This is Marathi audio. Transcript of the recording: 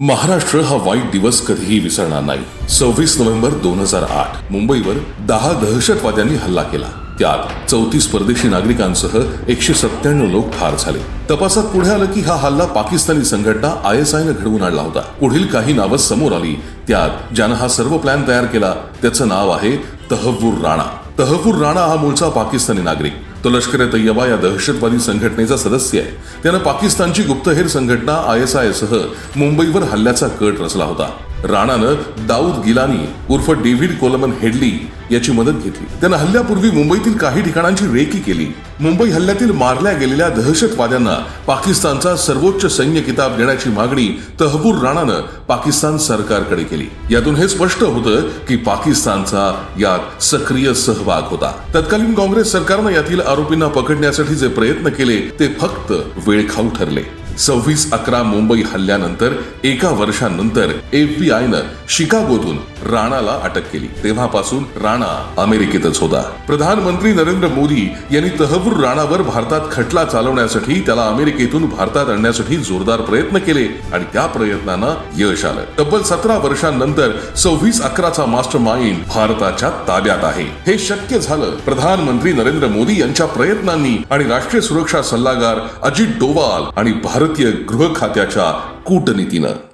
महाराष्ट्र हा वाईट दिवस कधीही विसरणार नाही. सव्वीस नोव्हेंबर दोन हजार आठ. मुंबईवर दहा दहशतवाद्यांनी हल्ला केला. त्यात चौतीस परदेशी नागरिकांसह एकशे सत्त्याण्णव लोक ठार झाले. तपासात पुढे आलं की हा हल्ला पाकिस्तानी संघटना आय एस आयनं घडवून आणला होता. पुढील काही नावं समोर आली. त्यात ज्यानं हा सर्व प्लॅन तयार केला त्याचं नाव आहे तहवूर राणा. तहवूर राणा हा मूळचा पाकिस्तानी नागरिक. तो लष्कर ए तय्यबा या दहशतवादी संघटनेचा सदस्य आहे. त्यानं पाकिस्तानची गुप्तहेर संघटना आय एस आयसह मुंबईवर हल्ल्याचा कट रचला होता. राणानं दाऊद गिलानी उर्फ डेव्हिड कोलमन हेडली याची मदत घेतली. त्यानं हल्ल्यापूर्वी मुंबईतील काही ठिकाणांची रेकी केली. मुंबई हल्ल्यातील मारल्या गेलेल्या दहशतवाद्यांना पाकिस्तानचा सर्वोच्च सैन्य किताब देण्याची मागणी तहबूर राणानं पाकिस्तान सरकारकडे केली. यातून हे स्पष्ट होतं की पाकिस्तानचा यात सक्रिय सहभाग होता. तत्कालीन काँग्रेस सरकारनं यातील आरोपींना पकडण्यासाठी जे प्रयत्न केले ते फक्त वेळखाऊ ठरले. सव्वीस अकरा मुंबई हल्ल्यानंतर एका वर्षानंतर एफबीआयनं शिकागोतून राणाला अटक केली. तेव्हापासून राणा अमेरिकेतच होता. प्रधानमंत्री नरेंद्र मोदी यांनी तहबूर राणावर भारतात खटला चालवण्यासाठी त्याला अमेरिकेतून भारतात आणण्यासाठी जोरदार प्रयत्न केले आणि त्या प्रयत्नांना यश आलं. तब्बल सतरा वर्षांनंतर सव्वीस अकराचा मास्टर माइंड भारताच्या ताब्यात आहे. हे शक्य झालं प्रधानमंत्री नरेंद्र मोदी यांच्या प्रयत्नांनी आणि राष्ट्रीय सुरक्षा सल्लागार अजित डोवाल आणि भारतीय गृह खात्याच्या कूटनीतीनं.